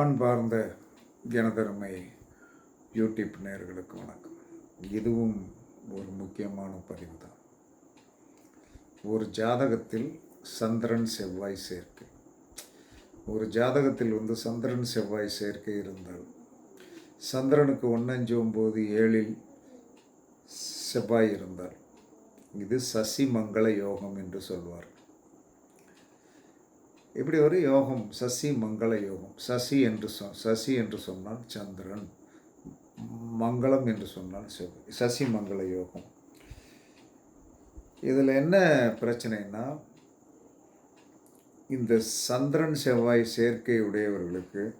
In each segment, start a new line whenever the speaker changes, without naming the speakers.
அன்பார்ந்த ஜனதர்மை யூடியூப் நேர்களுக்கு வணக்கம். இதுவும் ஒரு முக்கியமான பதிவு தான் ஒரு ஜாதகத்தில் சந்திரன் செவ்வாய் சேர்க்கை. ஒரு ஜாதகத்தில் வந்து சந்திரன் செவ்வாய் சேர்க்கை இருந்தால் சந்திரனுக்கு ஒன்னஞ்சு ஒம்பது ஏழில் செவ்வாய் இருந்தால் இது சசி மங்கள யோகம் என்று சொல்வார் இப்படி ஒரு யோகம்? சசி மங்கள யோகம். சசி என்று சொ சசி என்று சொன்னால் சந்திரன். மங்களம் என்று சொன்னால் செவ்வாய் சசி மங்கள யோகம். இதில் என்ன பிரச்சனைனா இந்த சந்திரன் செவ்வாய் சேர்க்கை உடையவர்களுக்கு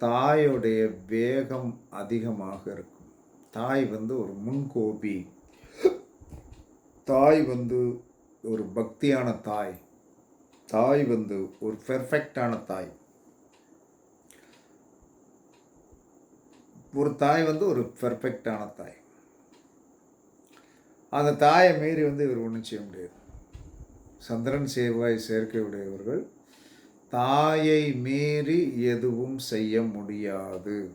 தாயுடைய வேகம் அதிகமாக இருக்கும். தாய் வந்து ஒரு முன்கோபி. தாய் வந்து ஒரு பக்தியான தாய். தாய் வந்து ஒரு பெர்ஃபெக்டான தாய். ஒரு தாய் வந்து ஒரு பெர்ஃபெக்டான தாய். அந்த தாயை மீறி வந்து இவர் ஒன்றும் செய்ய முடியாது. சந்திரன் சேவாய் சேர்க்கை உடையவர்கள் தாயை மீறி எதுவும் செய்ய முடியாது.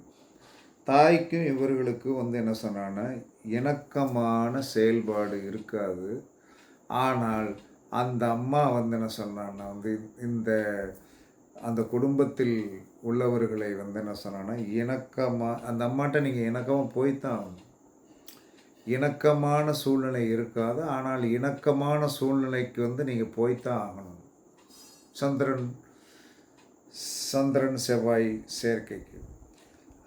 தாய்க்கும் இவர்களுக்கும் வந்து என்ன சொன்னான்னா இணக்கமான செயல்பாடு இருக்காது. ஆனால் அந்த அம்மா வந்து என்ன சொன்னான்னா வந்து இந்த அந்த குடும்பத்தில் உள்ளவர்களை வந்து என்ன சொன்னான்னா இணக்கமாக அந்த அம்மாட்ட நீங்கள் இணக்கமாக போய்த்தான் ஆகணும். இணக்கமான சூழ்நிலை இருக்காது ஆனால் இணக்கமான சூழ்நிலைக்கு வந்து நீங்கள் போய்த்தான் ஆகணும். சந்திரன் சந்திரன் செவ்வாய் சேர்க்கைக்கு.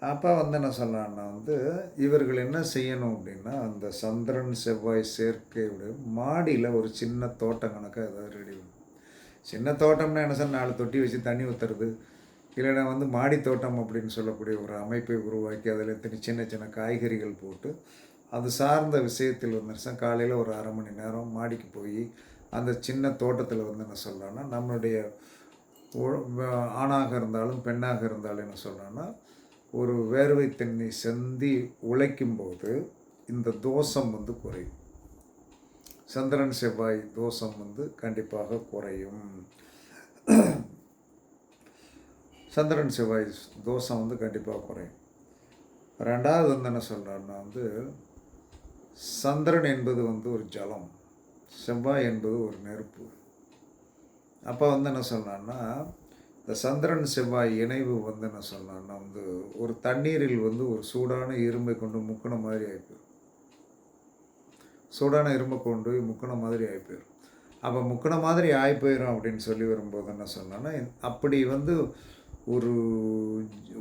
அப்போ வந்து என்ன சொல்லலான்னா வந்து இவர்கள் என்ன செய்யணும் அப்படின்னா அந்த சந்திரன் செவ்வாய் சேர்க்கையுடைய மாடியில் ஒரு சின்ன தோட்டம் கணக்காக ஏதாவது ரெடி பண்ணும் சின்ன தோட்டம்னா என்ன சார் நாலு தொட்டி வச்சு தண்ணி ஊற்றுறது இல்லைன்னா வந்து மாடி தோட்டம் அப்படின்னு சொல்லக்கூடிய ஒரு அமைப்பை உருவாக்கி அதில் எத்தனை சின்ன சின்ன காய்கறிகள் போட்டு அது சார்ந்த விஷயத்தில் வந்து காலையில் ஒரு அரை மணி நேரம் மாடிக்கு போய் அந்த சின்ன தோட்டத்தில் வந்து என்ன சொல்லலாம்னா நம்மளுடைய ஆணாக இருந்தாலும் பெண்ணாக இருந்தாலும் என்ன சொல்லலாம்னா ஒரு வேர்வை தண்ணி செந்தி உழைக்கும்போது இந்த தோஷம் வந்து குறையும். சந்திரன் செவ்வாய் தோஷம் வந்து கண்டிப்பாக குறையும். சந்திரன் செவ்வாய் தோஷம் வந்து கண்டிப்பாக குறையும். ரெண்டாவது வந்து என்ன சொல்கிறேன்னா வந்து சந்திரன் என்பது வந்து ஒரு ஜலம் செவ்வாய் என்பது ஒரு நெருப்பு. அப்போ வந்து என்ன சொல்கிறேன்னா இந்த சந்திரன் செவ்வாய் இணைவு வந்து என்ன சொல்லலாம்னா வந்து ஒரு தண்ணீரில் வந்து ஒரு சூடான இரும்பை கொண்டு முக்கின மாதிரி ஆகிப்போயிடும் சூடான இரும்பை கொண்டு போய் முக்கின மாதிரி ஆகிப்போயிடும் அப்போ முக்கின மாதிரி ஆகிப்போயிடும் அப்படின்னு சொல்லி வரும்போது என்ன சொன்னோன்னா அப்படி வந்து ஒரு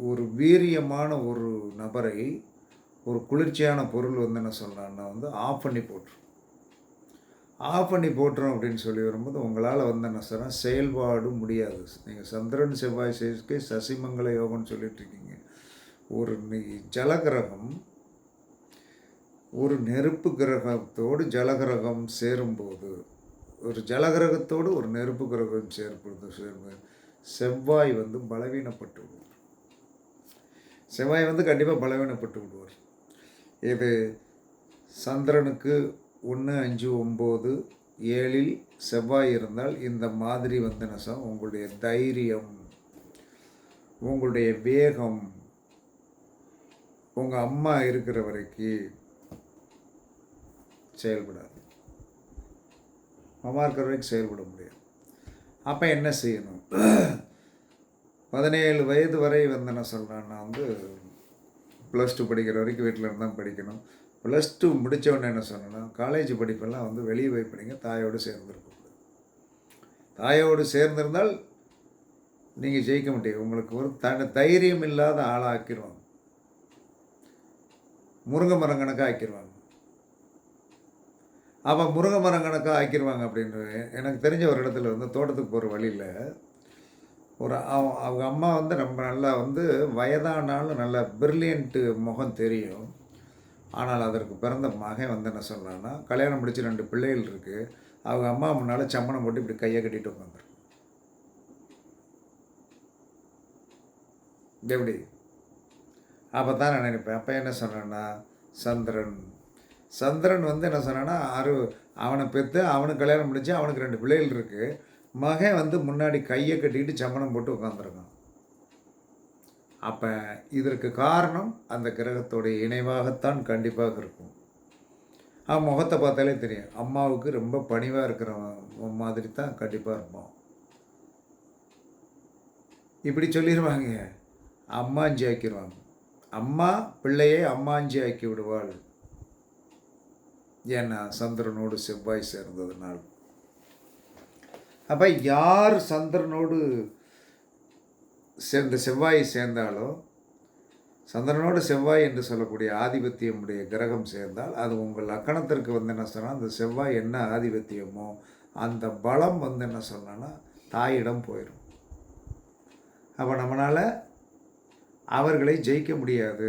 ஒரு வீரியமான ஒரு நபரை ஒரு குளிர்ச்சியான பொருள் வந்து என்ன சொல்லலாம்னா வந்து ஆஃப் பண்ணி போட்டுரும். ஆஃப் பண்ணி போட்டுரும் அப்படின்னு சொல்லி வரும்போது உங்களால் வந்து என்ன சொல்கிறேன் செயல்பாடு முடியாது. நீங்கள் சந்திரன் செவ்வாய் சேர்க்கை சசிமங்கல யோகம்னு சொல்லிட்டுருக்கீங்க ஒரு ஜலகிரகம் ஒரு நெருப்பு கிரகத்தோடு ஜலகிரகம் சேரும்போது ஒரு ஜலகிரகத்தோடு ஒரு நெருப்பு கிரகம் சேர்ப்பது சேரும்போது செவ்வாய் வந்து பலவீனப்பட்டு விடுவார். செவ்வாய் வந்து கண்டிப்பாக பலவீனப்பட்டு விடுவார். இது சந்திரனுக்கு ஒன்று அஞ்சு ஒம்பது ஏழில் செவ்வாய் இருந்தால் இந்த மாதிரி வந்து நசம் உங்களுடைய தைரியம் உங்களுடைய வேகம் உங்கள் அம்மா இருக்கிற வரைக்கும் செயல்படாது. அம்மா இருக்கிற வரைக்கும் செயல்பட முடியாது. அப்போ என்ன செய்யணும்? பதினேழு வயது வரை வந்து என்ன சொல்கிறேன்னா வந்து ப்ளஸ் டூ படிக்கிற வரைக்கும் வீட்டில் இருந்தால் படிக்கணும். ப்ளஸ் டூ முடித்தவொடனே என்ன சொன்னேன்னா காலேஜ் படிப்பெல்லாம் வந்து வெளியே போய் படிங்க தாயோடு சேர்ந்துருக்கக்கூடாது. தாயோடு சேர்ந்திருந்தால் நீங்கள் ஜெயிக்க முடியாது உங்களுக்கு ஒரு த தைரியம் இல்லாத ஆளாக ஆக்கிடுவாங்க முருங்கை மரம் கணக்காக ஆக்கிடுவாங்க அப்போ முருங்கை மரம் கணக்காக ஆக்கிடுவாங்க அப்படின்னு எனக்கு தெரிஞ்ச ஒரு இடத்துல வந்து தோட்டத்துக்கு போகிற வழியில் ஒரு அவங்க அம்மா வந்து ரொம்ப நல்லா வந்து வயதானாலும் நல்லா பிரில்லியண்ட்டு முகம் தெரியும். ஆனால் அதற்கு பிறந்த மகன் வந்து என்ன சொன்னான்னா கல்யாணம் முடிச்சு ரெண்டு பிள்ளைகள் இருக்குது அவங்க அம்மா முன்னால் சம்மணம் போட்டு இப்படி கையை கட்டிட்டு உட்காந்துரு எப்படி? அப்போ தான் நான் நினைப்பேன். அப்போ என்ன சொன்னேன்னா சந்திரன். சந்திரன் வந்து என்ன சொன்னான்னா அரு அவனை பெற்று அவனுக்கு கல்யாணம் முடிச்சு அவனுக்கு ரெண்டு பிள்ளைகள் இருக்குது மகன் வந்து முன்னாடி கையை கட்டிக்கிட்டு சம்மணம் போட்டு உட்காந்துருக்கான் அப்போ இதற்கு காரணம் அந்த கிரகத்தோடைய இணைவாகத்தான் கண்டிப்பாக இருக்கும். அவன் முகத்தை பார்த்தாலே தெரியும். அம்மாவுக்கு ரொம்ப பணிவாக இருக்கிற மாதிரி தான் கண்டிப்பாக இருப்பான். இப்படி சொல்லிடுவாங்க அம்மாஞ்சி ஆக்கிடுவாங்க அம்மா பிள்ளையை அம்மாஞ்சி ஆக்கி விடுவாள். ஏன்னா சந்திரனோடு செவ்வாய் சேர்ந்ததுனால். அப்போ யார் சந்திரனோடு சேர்ந்த செவ்வாய் சேர்ந்தாலோ சந்திரனோடு செவ்வாய் என்று சொல்லக்கூடிய ஆதிபத்தியமுடைய கிரகம் சேர்ந்தால் அது உங்கள் லக்கணத்திற்கு வந்து என்ன சொன்னால் அந்த செவ்வாய் என்ன ஆதிபத்தியமோ அந்த பலம் வந்து என்ன சொன்னா தாயிடம் போயிடும் அப்போ நம்மளால் அவர்களை ஜெயிக்க முடியாது.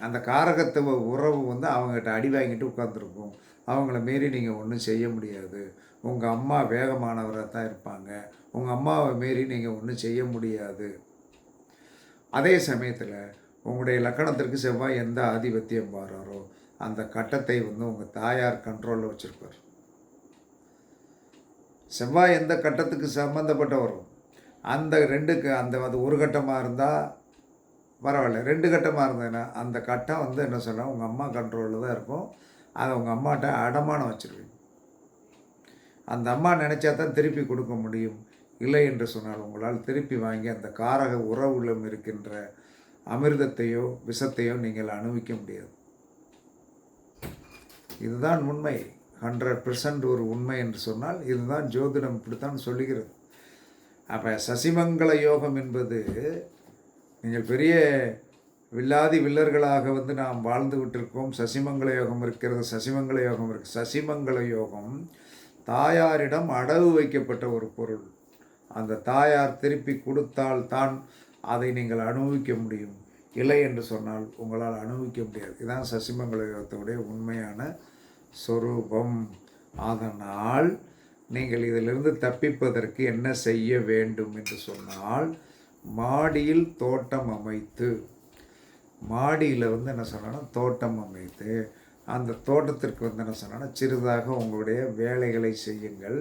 அந்த காரகத்துவ உறவு வந்து அவங்ககிட்ட அடி வாங்கிட்டு உட்காந்துருக்கும் அவங்கள மீறி நீங்கள் ஒன்றும் செய்ய முடியாது. உங்கள் அம்மா வேகமானவராக தான் இருப்பாங்க. உங்கள் அம்மாவை மீறி நீங்கள் ஒன்றும் செய்ய முடியாது. அதே சமயத்தில் உங்களுடைய லக்கணத்திற்கு செவ்வாய் எந்த ஆதிபத்தியம் பாராரோ அந்த கட்டத்தை வந்து உங்கள் தாயார் கண்ட்ரோலில் வச்சுருப்பார். செவ்வாய் எந்த கட்டத்துக்கு சம்மந்தப்பட்டவரும் அந்த ரெண்டுக்கு அந்த அது ஒரு கட்டமாக இருந்தால் பரவாயில்ல. ரெண்டு கட்டமாக இருந்ததுன்னா அந்த கட்டம் வந்து என்ன சொல்லலாம் உங்கள் அம்மா கண்ட்ரோலில் தான் இருக்கும். அதை உங்கள் அம்மாட்ட அடமானம் வச்சுருவீங்க. அந்த அம்மா நினச்சா தான் திருப்பி கொடுக்க முடியும். இல்லை என்று சொன்னால் உங்களால் திருப்பி வாங்கி அந்த காரக உறவுகளும் இருக்கின்ற அமிர்தத்தையோ விஷத்தையோ நீங்கள் அனுபவிக்க முடியாது. இதுதான் உண்மை. ஹண்ட்ரட் பெர்சன்ட் ஒரு உண்மை என்று சொன்னால் இதுதான் ஜோதிடம் இப்படித்தான் சொல்லுகிறது. அப்போ சசிமங்கல யோகம் என்பது நீங்கள் பெரிய வில்லாதி வில்லர்களாக வந்து நாம் வாழ்ந்து விட்டிருக்கோம். சசிமங்கல யோகம் இருக்கிறது சசிமங்கல யோகம் இருக்கு. சசிமங்கல யோகம் தாயாரிடம் அடகு வைக்கப்பட்ட ஒரு பொருள். அந்த தாயார் திருப்பி கொடுத்தால் தான் அதை நீங்கள் அனுபவிக்க முடியும். இல்லை என்று சொன்னால் உங்களால் அனுபவிக்க முடியாது. இதுதான் சசிமங்கல உண்மையான சொரூபம். அதனால் நீங்கள் இதிலிருந்து தப்பிப்பதற்கு என்ன செய்ய வேண்டும் என்று சொன்னால் மாடியில் தோட்டம் அமைத்து மாடியில் வந்து என்ன சொன்னா தோட்டம் அமைத்து அந்த தோட்டத்திற்கு வந்து என்ன சொன்னா சிறிதாக உங்களுடைய வேலைகளை செய்யுங்கள்.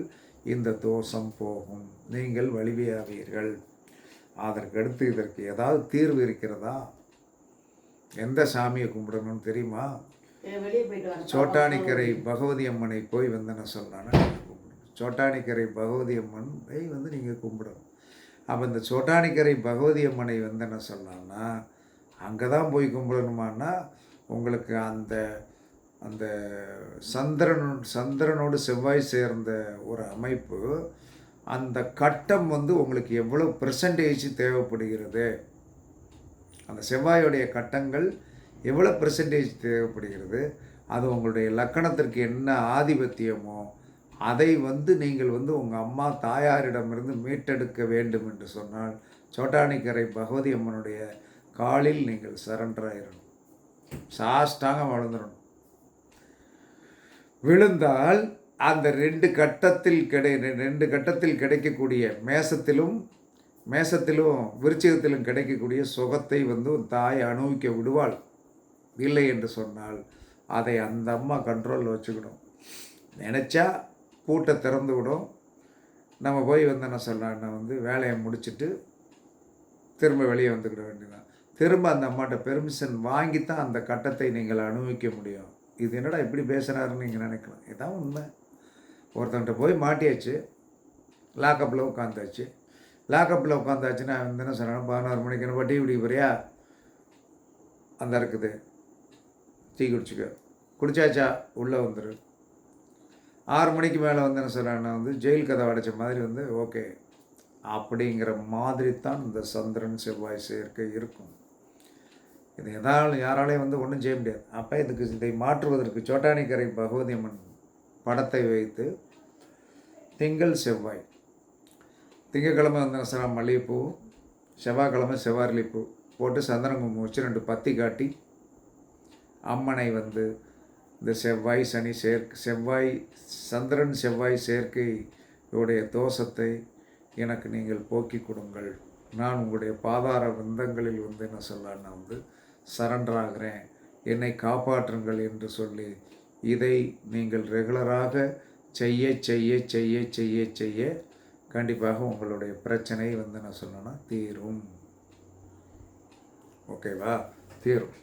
இந்த தோஷம் போகும். நீங்கள் வலிமையாவீர்கள். அதற்கடுத்து இதற்கு ஏதாவது தீர்வு இருக்கிறதா? எந்த சாமியை கும்பிடணும்னு தெரியுமா? சோட்டானிக்கரை பகவதி அம்மனை போய் வந்து என்ன சொன்னான்னா கும்பிடணும் சோட்டானிக்கரை பகவதி அம்மனை வந்து நீங்கள் கும்பிடணும். அப்போ இந்த சோட்டானிக்கரை பகவதி அம்மனை வந்து என்ன சொல்லலாம்னா அங்கே தான் போய் கும்பிடணுமான்னா உங்களுக்கு அந்த அந்த சந்திரன் சந்திரனோடு செவ்வாய் சேர்ந்த ஒரு அமைப்பு அந்த கட்டம் வந்து உங்களுக்கு எவ்வளோ பெர்சன்டேஜ் தேவைப்படுகிறது? அந்த செவ்வாயுடைய கட்டங்கள் எவ்வளோ பெர்சன்டேஜ் தேவைப்படுகிறது? அது உங்களுடைய லக்கணத்திற்கு என்ன ஆதிபத்தியமோ அதை வந்து நீங்கள் வந்து உங்கள் அம்மா தாயாரிடமிருந்து மீட்டெடுக்க வேண்டும் என்று சொன்னால் சோட்டானிக்கரை பகவதி அம்மனுடைய காலில் நீங்கள் சரண்டராயிடணும் ஆயிடணும் வளர்ந்துடணும் விழுந்தால் அந்த ரெண்டு கட்டத்தில் கிடை ரெண்டு கட்டத்தில் கிடைக்கக்கூடிய மேசத்திலும் மேசத்திலும் விருச்சிகத்திலும் கிடைக்கக்கூடிய சுகத்தை வந்து தாய் அனுபவிக்க விடுவாள். இல்லை என்று சொன்னால் அதை அந்த அம்மா கண்ட்ரோலில் வச்சுக்கணும். நினச்சா பூட்டை திறந்து விடும். நம்ம போய் வந்து என்ன சொல்லலாம்னா வந்து வேலையை முடிச்சுட்டு திரும்ப வெளியே வந்துக்கிட வேண்டியதான் திரும்ப அந்த அம்மாட்ட பெர்மிஷன் வாங்கி தான் அந்த கட்டத்தை நீங்கள் அனுபவிக்க முடியும். இது என்னடா இப்படி பேசுகிறாருன்னு நீங்கள் நினைக்கலாம். இதான் உண்மை. ஒருத்தன்ட்ட போய் மாட்டியாச்சு. லாக்கப்பில் உட்காந்தாச்சு லாக்கப்பில் உட்காந்தாச்சுன்னா வந்து என்ன சொன்னாலும் பதினோரு மணிக்கு என்ன டீ போறியா? அந்த இருக்குது டீ குடிச்சிக்க. குடிச்சாச்சா? உள்ளே வந்துடு ஆறு மணிக்கு மேலே வந்து என்ன சொல்கிறாங்கன்னா வந்து ஜெயில் கதை அடைச்ச மாதிரி வந்து ஓகே. அப்படிங்கிற மாதிரி தான் இந்த சந்திரன் செவ்வாய் சேர்க்கை இருக்கும். இது எதாலும் யாராலையும் வந்து ஒன்றும் செய்ய முடியாது. அப்போ இதுக்கு இதை மாற்றுவதற்கு சோட்டானிக்கரை பகவதி அம்மன் படத்தை வைத்து திங்கள் செவ்வாய். திங்கக்கிழமை வந்து என்ன மல்லிகைப்பூ செவ்வாய்க்கிழமை செவ்வாரிலிப்பூ போட்டு சந்தனம் குங்குமம் வச்சு ரெண்டு பத்தி காட்டி அம்மனை வந்து இந்த செவ்வாய் சனி சேர்க்கை செவ்வாய் சந்திரன் செவ்வாய் சேர்க்கையுடைய தோஷத்தை எனக்கு நீங்கள் போக்கி கொடுங்கள். நான் உங்களுடைய பாதார விந்தங்களில் வந்து என்ன சொல்லலான்னா வந்து சரண்டர் ஆகிறேன் என்னை காப்பாற்றுங்கள் என்று சொல்லி இதை நீங்கள் ரெகுலராக செய்ய செய்ய செய்ய செய்ய செய்ய கண்டிப்பாக உங்களுடைய பிரச்சனை வந்து நான் சொல்லணும்னா தீரும். ஓகேவா? தீரும்.